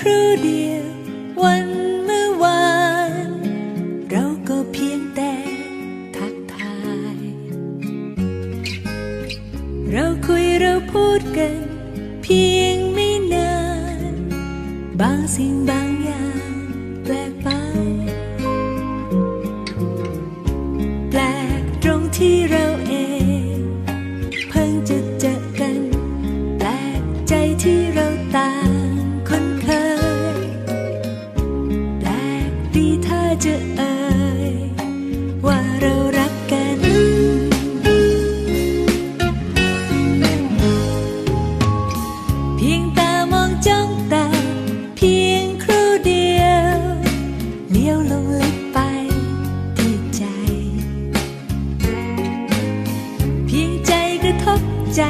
ครู่เดียว วันเมื่อวาน เราก็เพียงแต่ทักทาย เราคุยเราพูดกัน เพียงไม่นาน บางสิ่งบางอย่างแปลกไป แปลกตรงที่เราเอง เพิ่งจะเจอกัน แปลกใจที่เราตา ลงลึกไปที่ใจ เพียงใจกระทบใจ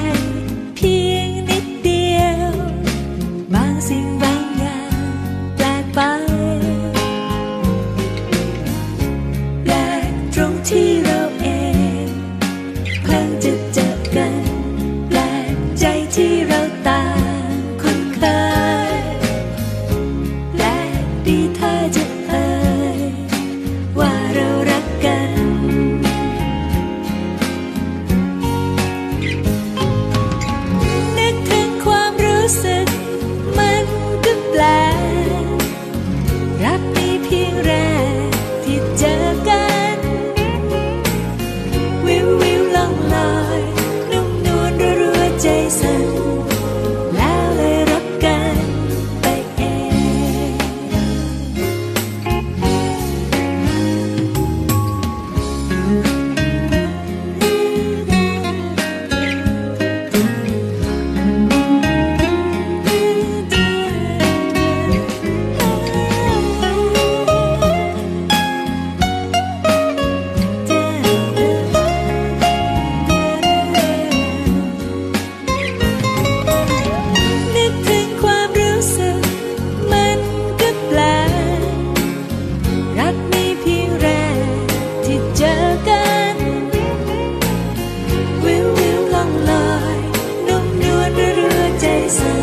dice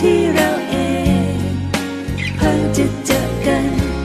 ที่เรา